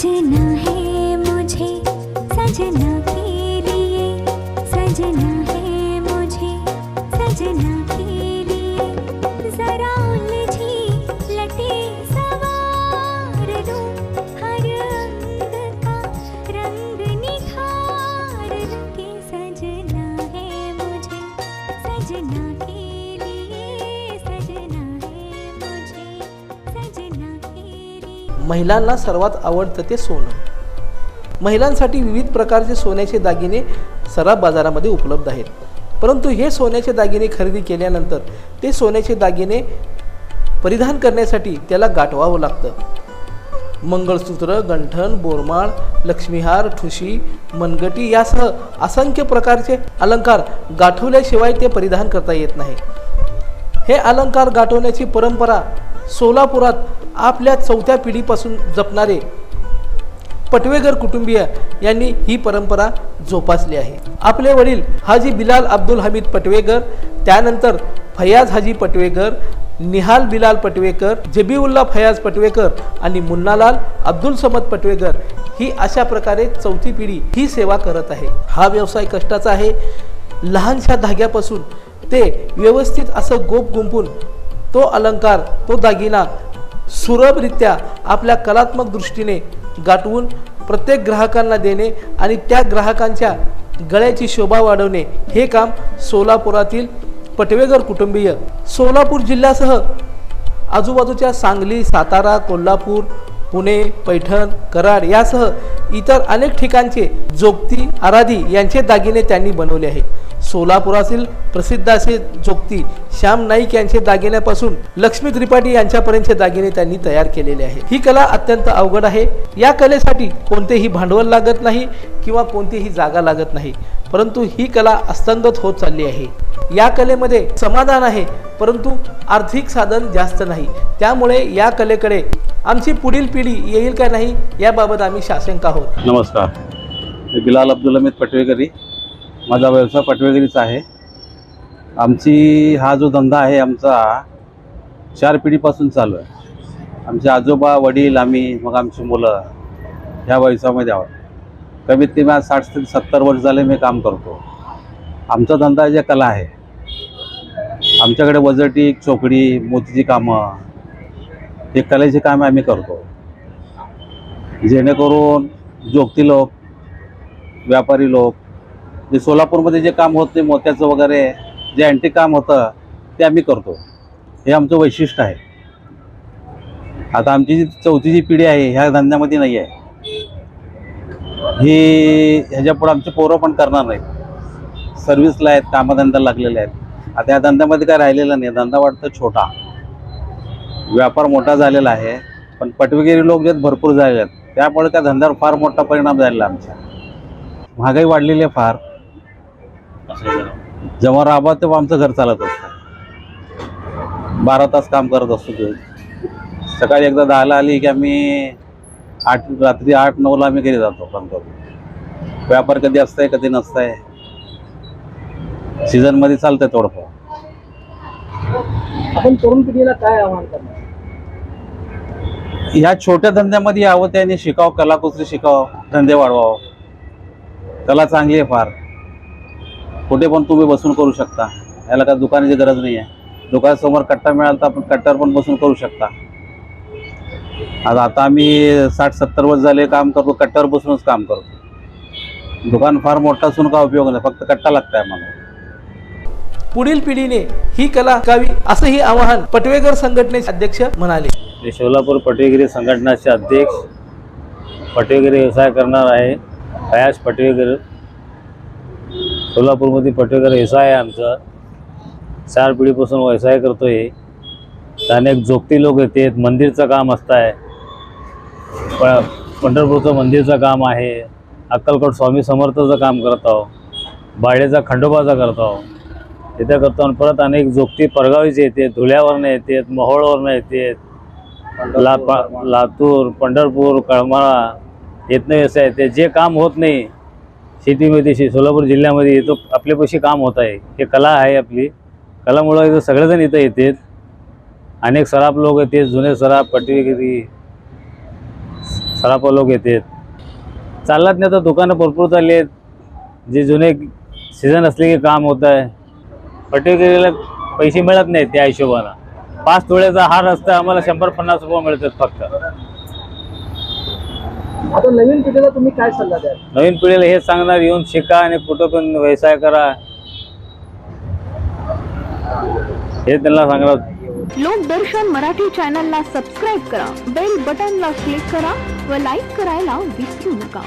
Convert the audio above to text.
सजना है मुझे सजना महिलांना सर्वात आवडतं ते सोनं. महिलांसाठी विविध प्रकारचे सोन्याचे दागिने सराब बाजारामध्ये उपलब्ध आहेत. परंतु हे सोन्याचे दागिने खरेदी केल्यानंतर ते सोन्याचे दागिने परिधान करण्यासाठी त्याला गाठवावं लागतं. मंगळसूत्र गंठण बोरमाळ लक्ष्मीहार ठुशी मनगटी यासह असंख्य प्रकारचे अलंकार गाठवल्याशिवाय ते परिधान करता येत नाही. हे अलंकार गाठवण्याची परंपरा सोलापुरात आपल्या चौथ्या पिढीपासून जपणारे पटवेगर कुटुंबीय यांनी ही परंपरा जोपासली आहे. आपले वडील हाजी बिलाल अब्दुल हमीद पटवेगर त्यानंतर फयाज हाजी पटवेगर निहाल बिलाल पटवेकर जबीउल्ला फयाज पटवेकर आणि मुन्नालाल अब्दुल समद पटवेकर ही अशा प्रकारे चौथी पिढी ही सेवा करत आहे. हा व्यवसाय कष्टाचा आहे. लहानशा धाग्यापासून ते व्यवस्थित असं गोप गुंपून तो अलंकार तो दागिना सुलभरित्या आपल्या कलात्मक दृष्टीने गाठवून प्रत्येक ग्राहकांना देणे आणि त्या ग्राहकांच्या गळ्याची शोभा वाढवणे हे काम सोलापुरातील पटवेगर कुटुंबीय सोलापूर जिल्ह्यासह आजूबाजूच्या सांगली सातारा कोल्हापूर पुणे पैठण कराड यासह इतर अनेक ठिकाणचे जोगती आराधी यांचे दागिने त्यांनी बनवले आहेत. सोलापुरातील प्रसिद्ध असे जोगती श्याम नाईक यांचे दागिन्यापासून लक्ष्मी त्रिपाठी यांच्यापर्यंतचे दागिने त्यांनी तयार केलेले आहे ही कला अत्यंत अवघड आहे. या कलेसाठी कोणतेही भांडवल लागत नाही किंवा कोणतीही जागा लागत नाही. परंतु ही कला अस्तंगत होत चालली आहे. या कलेमध्ये समाधान आहे परंतु आर्थिक साधन जास्त नाही. त्यामुळे या कलेकडे आमची पुढील पिढी येईल का नाही याबाबत आम्ही शासंक आहोत. नमस्कार. मी बिलाल अब्दुल हमीद पटवेकरी. माझा व्यवसाय पटवेकरीचा आहे. आमची हा जो धंदा आहे आमचा चार पिढीपासून चालू आहे. आमचे आजोबा वडील आम्ही मग आमची मुलं ह्या व्यवसायामध्ये आहोत. कमीत कमी आज साठ ते सत्तर वर्ष झाले मी काम करतो. आमचा धंदा जे कला आहे. आमच्याकडे वजटी चोकडी मोतीची कामं हे कलेचे कामे आम्ही करतो. जेणेकरून जोगती लोक व्यापारी लोक जे सोलापूरमध्ये जे काम होत नाही मोत्याचं वगैरे जे अँटी काम होतं ते आम्ही करतो. हे आमचं वैशिष्ट्य आहे. आता आमची जी चौथी जी पिढी आहे ह्या धंद्यामध्ये नाही आहे ही ह्याच्यापुढं आमची पोरं पण करणार नाही सर्व्हिसला आहेत कामधंदा लागलेले आहेत. आता या धंद्यामध्ये काय राहिलेलं नाही. धंदा वाटतं छोटा. व्यापार मोठा झालेला आहे पण पटवगिरी लोक जे आहेत भरपूर झालेले आहेत. त्यामुळे त्या धंद्यावर फार मोठा परिणाम झालेला आमच्या. महागाई वाढलेली आहे फार. जेव्हा राबा तेव्हा आमचं घर चालत असतं. बारा तास काम करत असतो ते. सकाळी एकदा दहाला आली की आम्ही आठ रात्री आठ नऊला आम्ही घरी जातो काम करतो व्यापार कधी असतंय कधी नसतंय. सीझनमध्ये चालतंय थोडंफार. आपण तरुण पिढीला काय आव्हान करणार? ह्या छोट्या धंद्यामध्ये यावं त्याने शिकावं कलाकुसरी शिकावं धंदे वाढवावं. कला चांगली आहे फार. कुठे पण तुम्ही बसून करू शकता. याला काय दुकानाची गरज नाही आहे. दुकानासमोर कट्टा मिळाला तर आपण कट्ट्यावर पण बसून करू शकता. आता आता आम्ही साठ सत्तर वर्ष झाले काम करतो कट्ट्यावर बसूनच काम करतो. दुकान फार मोठा असून का उपयोग नाही. फक्त कट्टा लागतंय आम्हाला. पुढील पिढीने ही कला कावी असंही आवाहन पटवेकर संघटनेचे अध्यक्ष म्हणाले. सोलापूर पटवेगिरी संघटनाचे अध्यक्ष पटवेगिरी व्यवसाय करणार आहे. फयाज पटवेगर सोलापूरमध्ये पटवेगर व्यवसाय आहे आमचा. चार पिढीपासून व्यवसाय करतो आहे अनेक जोगती लोक येतात मंदिरचं काम असतं आहे प पंढरपूरचं मंदिरचं काम आहे. अक्कलकोट स्वामी समर्थचं काम करत आहो बाळेचा खंडोबाचा करत आहो तिथे करतो आणि परत अनेक जोगती परगावीचे येते धुळ्यावरनं येतात मोहोळवरनं येतात ला लातूर पंढरपूर कळमळा येतनं व्यवसाय आहे ते जे काम होत नाही शेतीमध्ये शे सोलापूर जिल्ह्यामध्ये येतो आपल्यापाशी काम होत आहे. हे कला आहे आपली. कलामुळं इथं सगळेजण इथं येतात. अनेक सराफ लोक येतात जुने सराफ पटवीगिरी सराफ लोक येतात. चालत नाही तर दुकानं भरपूर चालली आहेत. जे जुने सीझन असले की काम होत आहे. पटवीगिरीला पैसे मिळत नाहीत त्या हिशोबानं. पाच तोळ्याचा हार असता आम्हाला शंभर पन्नास रुपये मिळतात फक्त. आता नवीन पिढीला तुम्ही काय सल्ला द्याल? नवीन पिढीला हे सांगणार येऊन शिका आणि कुठं पण व्यवसाय करा. हे त्यांना सांगणार. लोकदर्शन मराठी चॅनलला सबस्क्राईब करा बेल बटनला क्लिक करा व लाईक करायला विसरू नका.